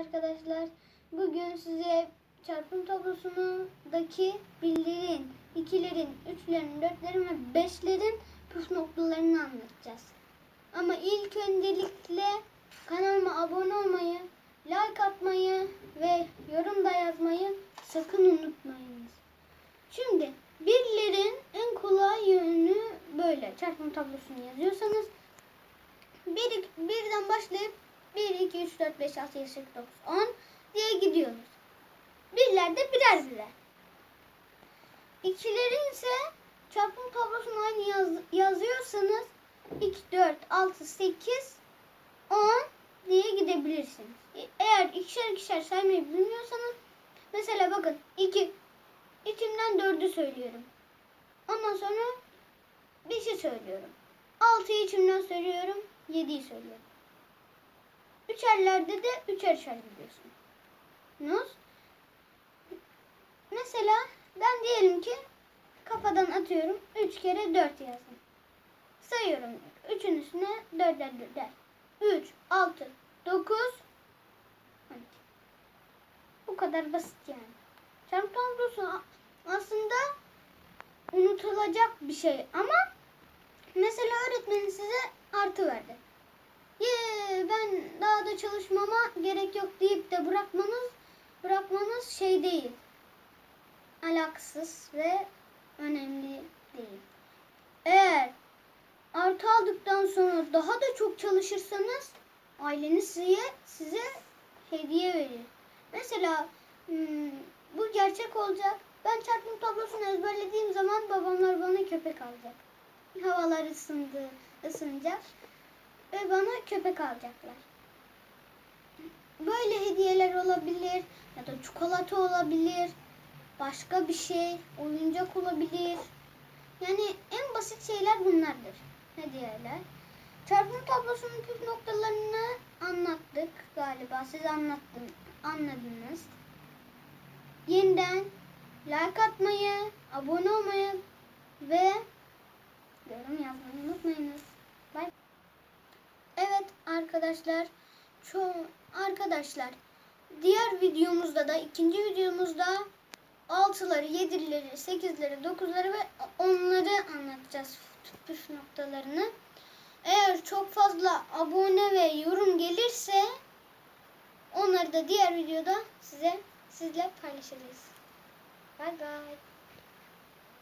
arkadaşlar. Bugün size çarpım tablosundaki birlerin, ikilerin, üçlerin, dörtlerin ve beşlerin püf noktalarını anlatacağız. Ama ilk öncelikle kanalıma abone olmayı, like atmayı ve yorum da yazmayı sakın unutmayınız. Şimdi birlerin en kolay yönü böyle. Çarpım tablosunu yazıyorsanız bir, birden başlayıp 1, 2, 3, 4, 5, 6, 7, 8, 9, 10 diye gidiyoruz. Birlerde birer birer. İkilerin ise çarpım tablosunu aynı yaz, yazıyorsanız 2, 4, 6, 8, 10 diye gidebilirsiniz. E- Eğer ikişer ikişer saymayı bilmiyorsanız mesela bakın 2 içimden 4'ü söylüyorum. Ondan sonra 5'i söylüyorum. 6'yı içimden söylüyorum. 7'yi söylüyorum. Üçerlerde de üçer üçer gidiyorsunuz. Mesela ben diyelim ki kafadan atıyorum. 3 kere 4 yazdım. Sayıyorum. 3'ün üstüne 4'er 4'er. 3, 6, 9, 12. Bu kadar basit yani. Çarpım tablosu aslında unutulacak bir şey ama mesela öğretmenin size artı verdi. Da çalışmama gerek yok deyip de bırakmanız bırakmanız şey değil. Alakasız ve önemli değil. Eğer artı aldıktan sonra daha da çok çalışırsanız aileniz size, size hediye verir. Mesela hmm, bu gerçek olacak. Ben çarpım tablosunu ezberlediğim zaman babamlar bana köpek alacak. Havalar ısındı, ısınacak ve bana köpek alacaklar. Böyle hediyeler olabilir ya da çikolata olabilir. Başka bir şey, oyuncak olabilir. Yani en basit şeyler bunlardır. Hediyeler. Çarpım tablosunun püf noktalarını anlattık galiba. Siz anlattın, anladınız. Yeniden like atmayı, abone olmayı ve yorum yazmayı unutmayınız. Bye. Evet arkadaşlar, şu arkadaşlar diğer videomuzda da ikinci videomuzda 6'ları, 7'leri, 8'leri, 9'ları ve 10'ları anlatacağız püf noktalarını. Eğer çok fazla abone ve yorum gelirse onları da diğer videoda size sizle paylaşacağız. Bye bye.